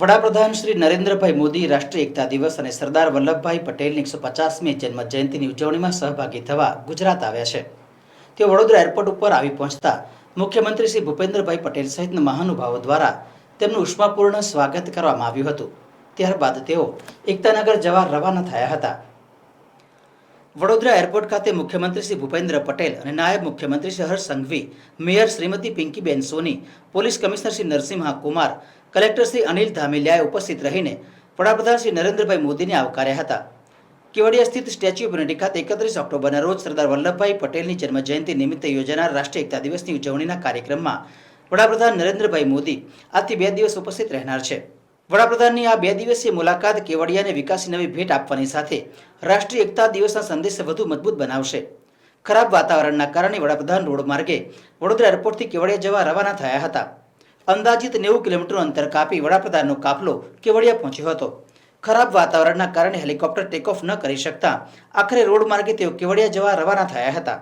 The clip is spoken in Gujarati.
વડાપ્રધાન શ્રી નરેન્દ્રભાઈ મોદી રાષ્ટ્રીય એકતા દિવસ અને સરદાર વલ્લભભાઈ પટેલની એકસો પચાસમી જન્મ જયંતિની ઉજવણીમાં સહભાગી થવા ગુજરાત આવ્યા છે. તેઓ વડોદરા એરપોર્ટ ઉપર આવી પહોંચતા મુખ્યમંત્રી શ્રી ભૂપેન્દ્રભાઈ પટેલ સહિતના મહાનુભાવો દ્વારા તેમનું ઉષ્માપૂર્ણ સ્વાગત કરવામાં આવ્યું હતું. ત્યારબાદ તેઓ એકતાનગર જવા રવાના થયા હતા. વડોદરા એરપોર્ટ ખાતે મુખ્યમંત્રી શ્રી ભૂપેન્દ્ર પટેલ અને નાયબ મુખ્યમંત્રી Shri Harsh Sanghavi, mayor Shrimati Pinkiben Soni, police commissioner Shri Narasimha Kumar collector Shri Anil ધામેલિયાએ ઉપસ્થિત રહીને વડાપ્રધાન શ્રી નરેન્દ્રભાઈ મોદીને આવકાર્યા હતા. કેવડિયા સ્થિત સ્ટેચ્યુ ઓફ યુનિટી ખાતે એકત્રીસ ઓક્ટોબરના રોજ સરદાર વલ્લભભાઈ પટેલની જન્મજયંતિ નિમિત્તે યોજાનાર રાષ્ટ્રીય એકતા દિવસની ઉજવણીના કાર્યક્રમમાં વડાપ્રધાન નરેન્દ્રભાઈ મોદી આજથી બે દિવસ ઉપસ્થિત રહેનાર છે. વડાપ્રધાનની આ બે દિવસીય મુલાકાત કેવડિયાને વિકાસની નવી ભેટ આપવાની સાથે રાષ્ટ્રીય એકતા દિવસના સંદેશ વધુ મજબૂત બનાવશે. ખરાબ વાતાવરણના કારણે વડાપ્રધાન રોડ માર્ગે વડોદરા એરપોર્ટથી કેવડિયા જવા રવાના થયા હતા. અંદાજિત નેવું કિલોમીટરનું અંતર કાપી વડાપ્રધાનનો કાફલો કેવડિયા પહોંચ્યો હતો. ખરાબ વાતાવરણના કારણે હેલિકોપ્ટર ટેકઓફ ન કરી શકતા આખરે રોડ માર્ગે તેઓ કેવડિયા જવા રવાના થયા હતા.